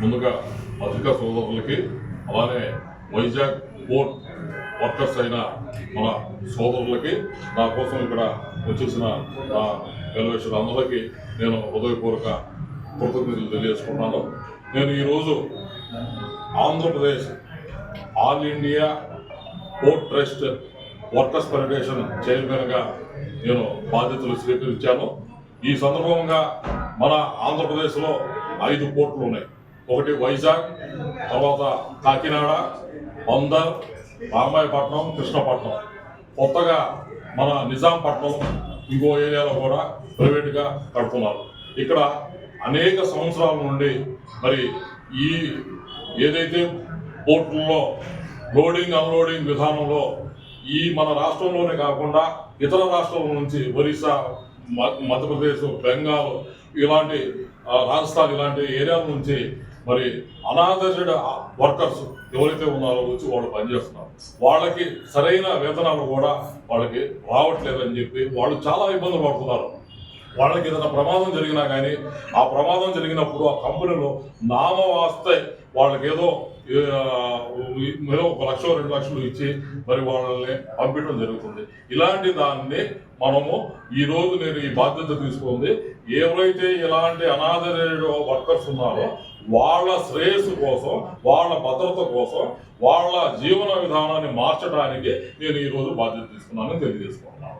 ముందుగా పత్రికా సోదరులకి అలానే వైజాగ్ పోర్ట్ వర్కర్స్ అయిన మన సోదరులకి నా కోసం ఇక్కడ వచ్చేసిన నా వెల్వేషన్ అందరికీ నేను హృదయపూర్వక కృతజ్ఞతలు తెలియజేసుకున్నాను నేను ఈరోజు Andhra Pradesh all India port trust workers federation చైర్మన్గా నేను బాధ్యతలు స్వీకరించాను. ఈ సందర్భంగా మన ఆంధ్రప్రదేశ్లో ఐదు పోర్టులు ఉన్నాయి. ఒకటి వైజాగ్ తర్వాత కాకినాడ బందర్ రామాయపట్నం కృష్ణపట్నం. కొత్తగా మన నిజాంపట్నం ఇంకో ఏరియాలో కూడా ప్రైవేట్గా కడుతున్నారు. ఇక్కడ అనేక సంవత్సరాల నుండి మరి ఈ ఏదైతే పోర్టుల్లో లోడింగ్ అన్లోడింగ్ విధానంలో ఈ మన రాష్ట్రంలోనే కాకుండా ఇతర రాష్ట్రాల నుంచి ఒరిస్సా మధ్యప్రదేశ్ బెంగాల్ ఇలాంటి రాజస్థాన్ ఇలాంటి ఏరియాల నుంచి మరి అనాథరైజ్డ్ వర్కర్స్ ఎవరైతే ఉన్నారో వచ్చి వాళ్ళు పనిచేస్తున్నారు. వాళ్ళకి సరైన వేతనాలు కూడా వాళ్ళకి రావట్లేదని చెప్పి వాళ్ళు చాలా ఇబ్బందులు పడుతున్నారు. వాళ్ళకి ఏదైనా ప్రమాదం జరిగినా కానీ ఆ ప్రమాదం జరిగినప్పుడు ఆ కంపెనీలో నామ వాస్తే వాళ్ళకి ఏదో ఒక లక్ష రెండు లక్షలు ఇచ్చి మరి వాళ్ళని పంపించడం జరుగుతుంది. ఇలాంటి దాన్ని మనము ఈ రోజు నేను ఈ బాధ్యత తీసుకుంది ఎవరైతే ఇలాంటి అనాథరేడ్ వర్కర్స్ ఉన్నారో వాళ్ళ శ్రేయస్సు కోసం వాళ్ళ భద్రత కోసం వాళ్ళ జీవన విధానాన్ని మార్చడానికి నేను ఈరోజు బాధ్యత తీసుకున్నానని తెలియజేసుకుంటున్నాను.